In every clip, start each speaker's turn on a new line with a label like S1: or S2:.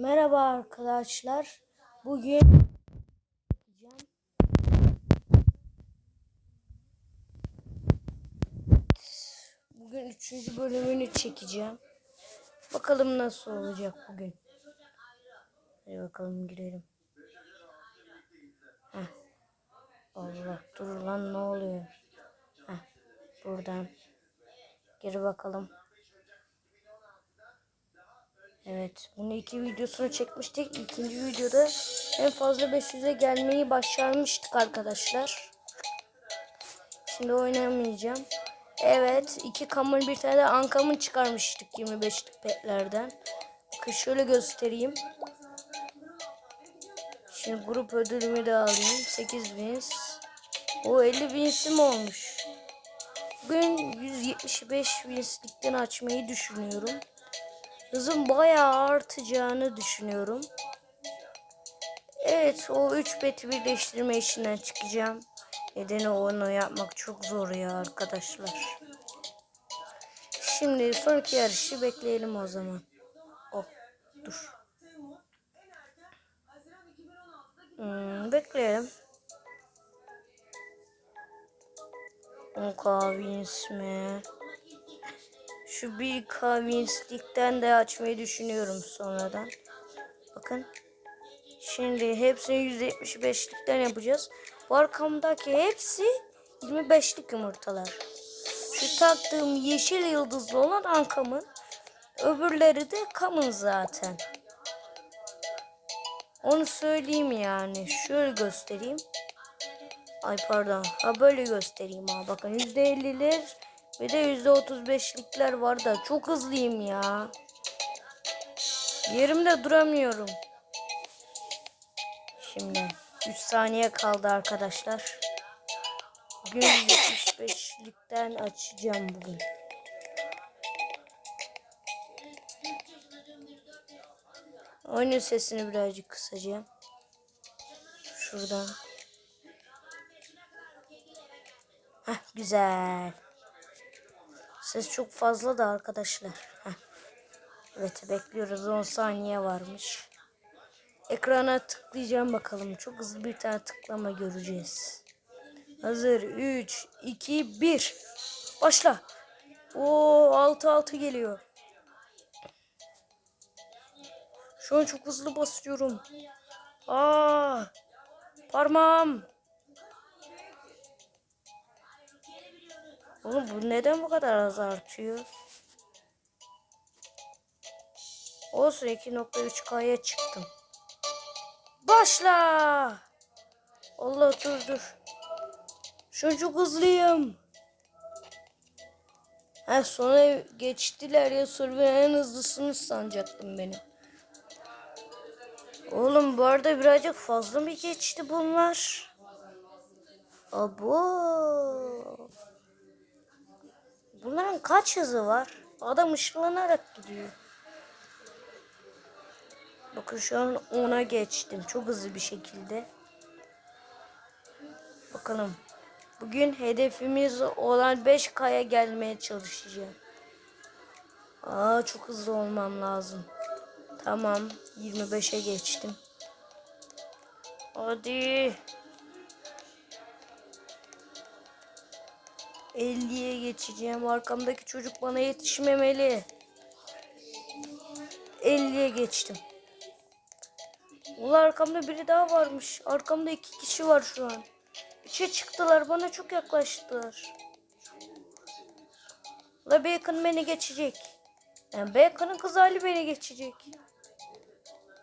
S1: Merhaba arkadaşlar. Bugün Bugün üçüncü bölümünü çekeceğim. Bakalım nasıl olacak bugün. Hadi bakalım girelim. Heh. Allah dur lan ne oluyor? Heh. Buradan. Geri bakalım. Evet, bunu iki videosunu çekmiştik. İkinci videoda en fazla 500'e gelmeyi başarmıştık arkadaşlar. Şimdi oynamayacağım. Evet, iki kamın bir tane de ankamın çıkarmıştık 25'lik petlerden. Bakın şöyle göstereyim. Şimdi grup ödülümü de alayım. 8 wins. O 50 wins'im olmuş. Bugün 175 wins'likten açmayı düşünüyorum hızım bayağı artacağını düşünüyorum. Evet o 3 beti birleştirme işinden çıkacağım. Nedeni onu yapmak çok zor ya arkadaşlar. Şimdi sonraki yarışı bekleyelim o zaman. Oh dur. Hmm, bekleyelim. O kahve ismi. Şu bir kahvinslikten de açmayı düşünüyorum sonradan. Bakın. Şimdi hepsini %75'likten yapacağız. Bu arkamdaki hepsi 25'lik yumurtalar. Şu taktığım yeşil yıldızlı olan ankamın. Öbürleri de kamın zaten. Onu söyleyeyim yani. Şöyle göstereyim. Ay pardon. Ha böyle göstereyim ha. Bakın %50'ler bir de %35'likler var da çok hızlıyım ya. Yerimde duramıyorum. Şimdi 3 saniye kaldı arkadaşlar. Bugün 75'likten açacağım bugün. Oyunun sesini birazcık kısacağım. Şuradan. Heh, güzel. Ses çok fazla da arkadaşlar. Heh. Evet bekliyoruz 10 saniye varmış. Ekrana tıklayacağım bakalım. Çok hızlı bir tane tıklama göreceğiz. Hazır 3 2 1 Başla. O 6 6 geliyor. Şu an çok hızlı basıyorum. Aa! Parmağım. Oğlum bu neden bu kadar az artıyor? Olsun 2.3K'ya çıktım. Başla. Allah dur dur. Çok hızlıyım. Ha sonra geçtiler ya Survey'in en hızlısını sanacaktım beni. Oğlum bu arada birazcık fazla mı geçti bunlar? Abo. Bunların kaç hızı var? Adam ışınlanarak gidiyor. Bakın şu an 10'a geçtim. Çok hızlı bir şekilde. Bakalım. Bugün hedefimiz olan 5K'ya gelmeye çalışacağım. Aa çok hızlı olmam lazım. Tamam. 25'e geçtim. Hadi. 50'ye geçeceğim. Arkamdaki çocuk bana yetişmemeli. 50'ye geçtim. Ulan arkamda biri daha varmış. Arkamda iki kişi var şu an. Üçe çıktılar. Bana çok yaklaştılar. La Bacon beni geçecek. Yani Bacon'ın kız hali beni geçecek.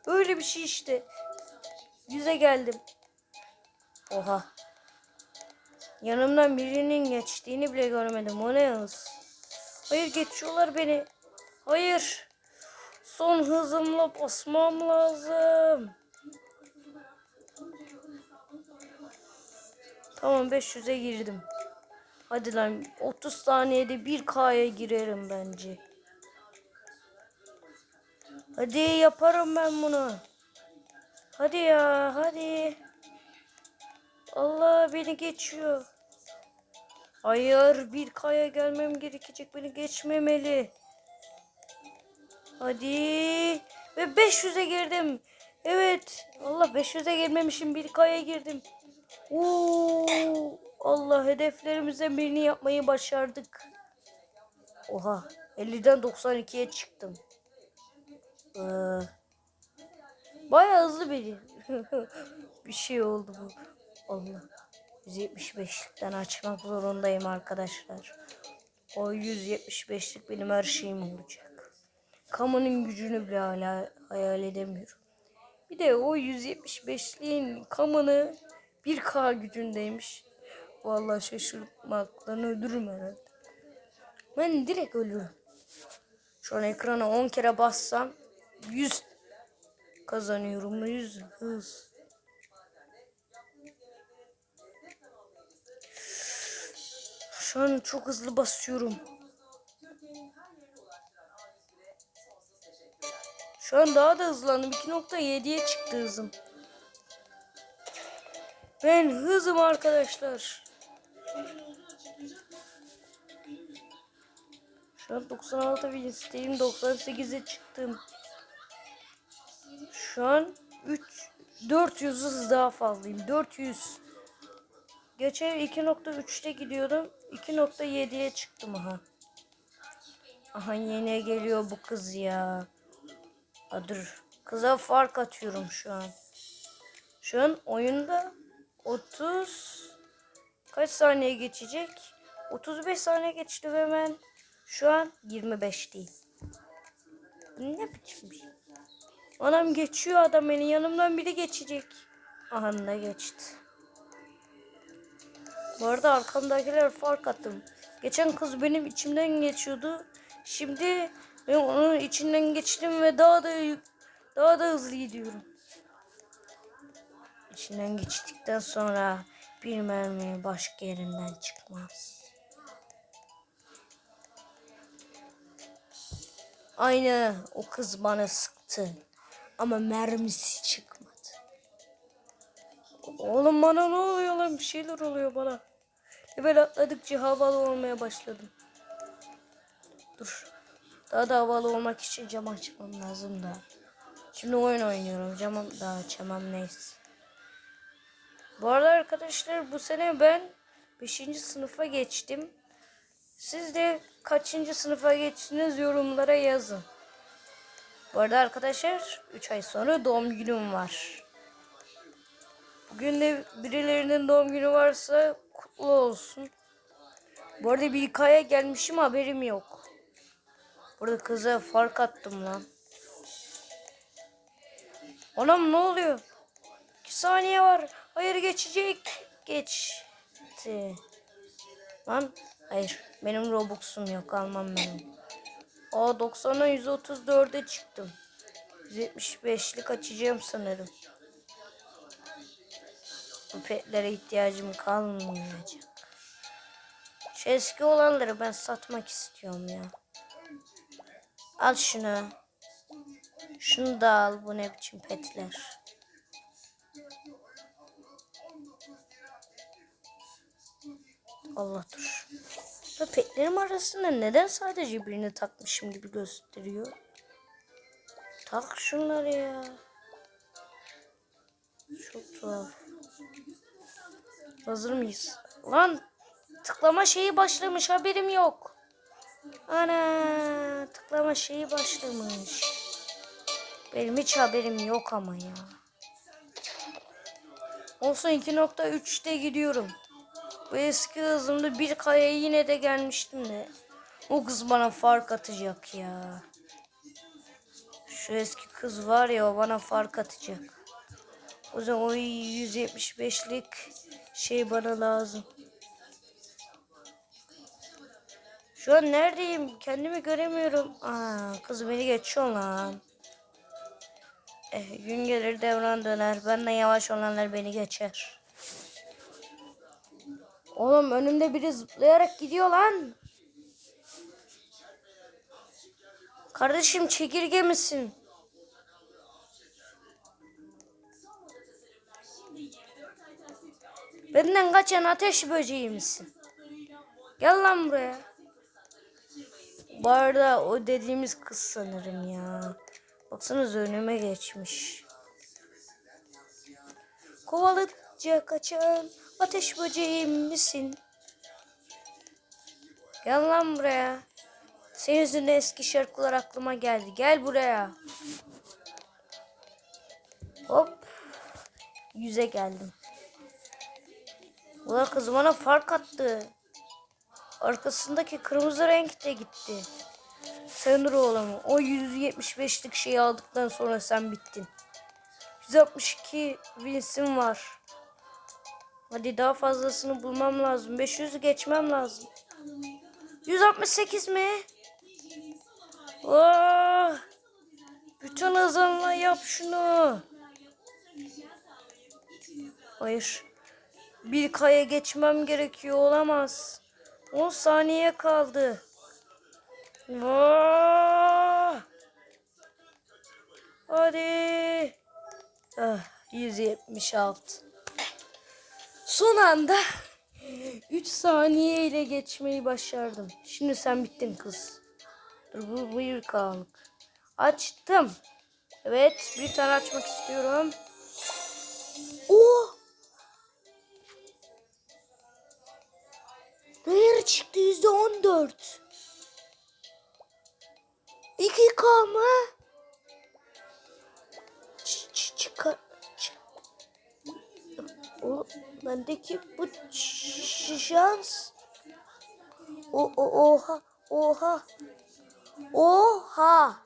S1: Öyle bir şey işte. Yüze geldim. Oha. Yanımdan birinin geçtiğini bile görmedim. O ne hız? Hayır geçiyorlar beni. Hayır. Son hızımla basmam lazım. Tamam 500'e girdim. Hadi lan 30 saniyede 1K'ya girerim bence. Hadi yaparım ben bunu. Hadi ya hadi. Allah beni geçiyor. Hayır bir kaya gelmem gerekecek. Beni geçmemeli. Hadi. Ve 500'e girdim. Evet. Allah 500'e girmemişim. Bir kaya girdim. Oo, Allah hedeflerimizden birini yapmayı başardık. Oha. 50'den 92'ye çıktım. Ee, bayağı hızlı bir bir şey oldu bu. Allah. 175'likten açmak zorundayım arkadaşlar. O 175'lik benim her şeyim olacak. Kamunun gücünü bile hala hayal edemiyorum. Bir de o 175'liğin kamını 1K gücündeymiş. Vallahi şaşırtmaktan ölürüm herhalde. Ben direkt ölürüm. Şu an ekrana 10 kere bassam 100 kazanıyorum. 100 hız. Şu an çok hızlı basıyorum. Şu an daha da hızlandım. 2.7'ye çıktı hızım. Ben hızım arkadaşlar. Şu an 96 bin isteğim 98'e çıktım. Şu an 3 400 hız daha fazlayım. 400. Geçen 2.3'te gidiyordum. 2.7'ye çıktım aha. Aha yine geliyor bu kız ya. Ha, dur. Kıza fark atıyorum şu an. Şu an oyunda 30 kaç saniye geçecek? 35 saniye geçti ve ben şu an 25 değil. Ne biçim bir şey? Anam geçiyor adam beni yanımdan biri geçecek. Aha ne geçti. Bu arada arkamdakiler fark attım. Geçen kız benim içimden geçiyordu. Şimdi ben onun içinden geçtim ve daha da daha da hızlı gidiyorum. İçinden geçtikten sonra bir mermi başka yerinden çıkmaz. Aynı o kız bana sıktı. Ama mermisi çıkmadı. Oğlum bana ne oluyor lan? Bir şeyler oluyor bana. Level atladıkça havalı olmaya başladım. Dur. Daha da havalı olmak için cam açmam lazım da. Şimdi oyun oynuyorum. Camı daha açamam neyse. Bu arada arkadaşlar bu sene ben 5. sınıfa geçtim. Siz de kaçıncı sınıfa geçtiniz yorumlara yazın. Bu arada arkadaşlar 3 ay sonra doğum günüm var. Bugün de birilerinin doğum günü varsa kutlu olsun. Bu arada bir hikaye gelmişim haberim yok. Burada kıza fark attım lan. Anam ne oluyor? 2 saniye var. Hayır geçecek. Geçti. Lan hayır benim Robux'um yok almam benim. Aa 90'a 134'e çıktım. 175'lik açacağım sanırım. Petlere ihtiyacım kalmayacak. Şu eski olanları ben satmak istiyorum ya. Al şunu. Şunu da al. Bu ne biçim petler. Allah dur. Ve petlerim arasında neden sadece birini takmışım gibi gösteriyor? Tak şunları ya. Çok tuhaf. Hazır mıyız? Lan tıklama şeyi başlamış haberim yok. Ana tıklama şeyi başlamış. Benim hiç haberim yok ama ya. Olsun 2.3'te gidiyorum. Bu eski hızımda bir kaya yine de gelmiştim de. O kız bana fark atacak ya. Şu eski kız var ya o bana fark atacak. O zaman o 175'lik şey bana lazım. Şu an neredeyim? Kendimi göremiyorum. Aa, kız beni geçiyor lan. Eh, gün gelir devran döner. Benden yavaş olanlar beni geçer. Oğlum önümde biri zıplayarak gidiyor lan. Kardeşim çekirge misin? Benden kaçan ateş böceği misin? Gel lan buraya. Bu arada o dediğimiz kız sanırım ya. Baksanıza önüme geçmiş. Kovalıkça kaçan ateş böceğim misin? Gel lan buraya. Senin yüzünden eski şarkılar aklıma geldi. Gel buraya. Hop. Yüze geldim. Ulan kız bana fark attı. Arkasındaki kırmızı renk de gitti. Sen dur oğlum. O 175'lik şeyi aldıktan sonra sen bittin. 162 Wins'im var. Hadi daha fazlasını bulmam lazım. 500'ü geçmem lazım. 168 mi? Oh! Bütün hızınla yap şunu. Hayır. Bir kaya geçmem gerekiyor olamaz. 10 saniye kaldı. Oh! Hadi. Ah, 176. Son anda 3 saniye ile geçmeyi başardım. Şimdi sen bittin kız. Dur bu buyur kalanlık. Açtım. Evet bir tane açmak istiyorum. Oh! Çıktı yüzde on dört. İki K mı? Ç- ç- çıkar. O bendeki bu şans. O, o oha oha. Oha.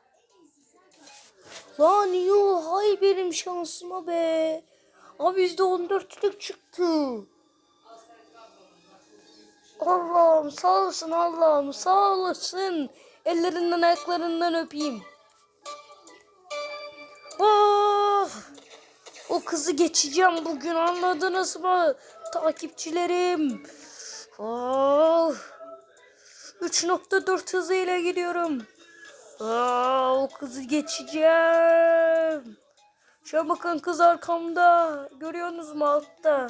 S1: Lan yuh hay benim şansıma be. Abi yüzde on dörtlük çıktı. Allah'ım sağ olasın Allah'ım sağ olasın. Ellerinden ayaklarından öpeyim. Oh! O kızı geçeceğim bugün anladınız mı? Takipçilerim. Oh! 3.4 hızıyla gidiyorum. Aa, o kızı geçeceğim. Şu an bakın kız arkamda. Görüyorsunuz mu altta?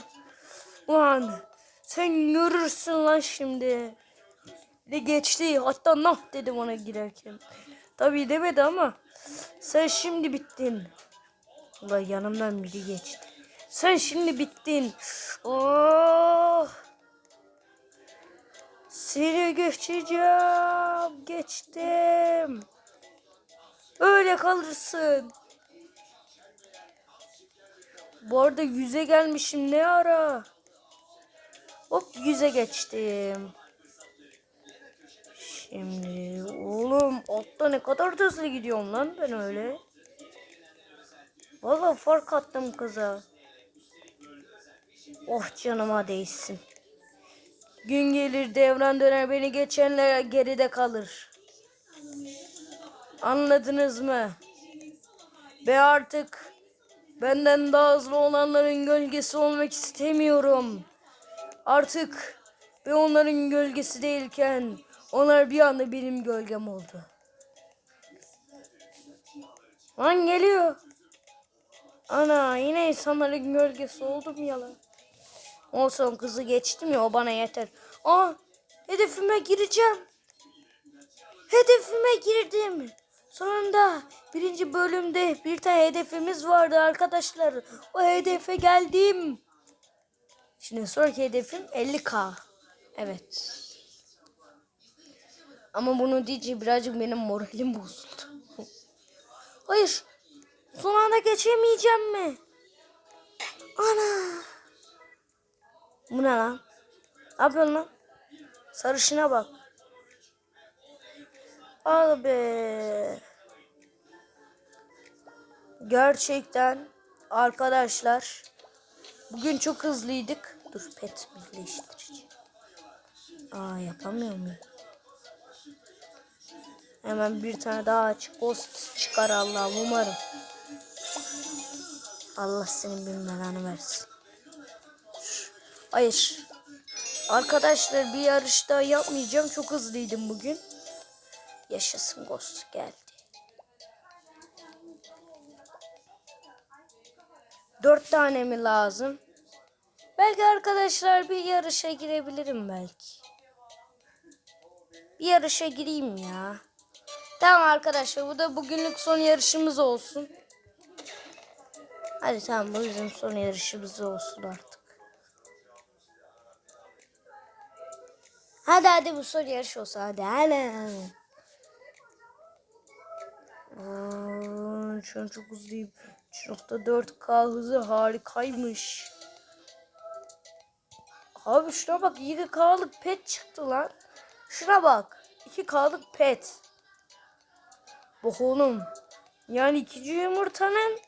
S1: Ulan sen görürsün lan şimdi. De geçti. Hatta nah dedi ona girerken. Tabii demedi ama. Sen şimdi bittin. Ulan yanımdan biri geçti. Sen şimdi bittin. Oh. Seni geçeceğim. Geçtim. Öyle kalırsın. Bu arada yüze gelmişim ne ara? Hop yüze geçtim. Şimdi oğlum altta ne kadar da hızlı gidiyorum lan ben öyle. Vallahi fark attım kıza. Oh canıma değsin. Gün gelir devran döner beni geçenler geride kalır. Anladınız mı? Ve artık benden daha hızlı olanların gölgesi olmak istemiyorum. Artık ve onların gölgesi değilken onlar bir anda benim gölgem oldu. Lan geliyor. Ana yine insanların gölgesi oldum ya lan. Olsun kızı geçtim ya o bana yeter. Aa hedefime gireceğim. Hedefime girdim. Sonunda birinci bölümde bir tane hedefimiz vardı arkadaşlar. O hedefe geldim. Şimdi sonraki hedefim 50k. Evet. Ama bunu diyeceğim birazcık benim moralim bozuldu. Hayır. Son anda geçemeyeceğim mi? Ana. Bu ne lan? Ne yapıyorsun lan? Sarışına bak. Al be. Gerçekten arkadaşlar bugün çok hızlıydık. Dur pet birleştireceğim. Aa yapamıyor muyum? Hemen bir tane daha aç. Ghost çıkar Allah'ım umarım. Allah senin bin belanı versin. Hayır. Arkadaşlar bir yarış daha yapmayacağım. Çok hızlıydım bugün. Yaşasın Ghost geldi. Dört tane mi lazım? Belki arkadaşlar bir yarışa girebilirim belki. Bir yarışa gireyim ya. Tamam arkadaşlar bu da bugünlük son yarışımız olsun. Hadi tamam bu bizim son yarışımız olsun artık. Hadi hadi bu son yarış olsun hadi hadi. Aa, Şu an çok hızlıyım. 3.4K hızı harikaymış. Abi şuna bak 2K'lık pet çıktı lan. Şuna bak. 2K'lık pet. Bak oğlum. Yani ikinci yumurtanın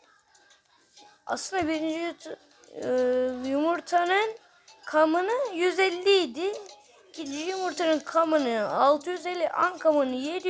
S1: aslında birinci e, yumurtanın kamını 150 idi. İkinci yumurtanın kamını 650 an kamını 700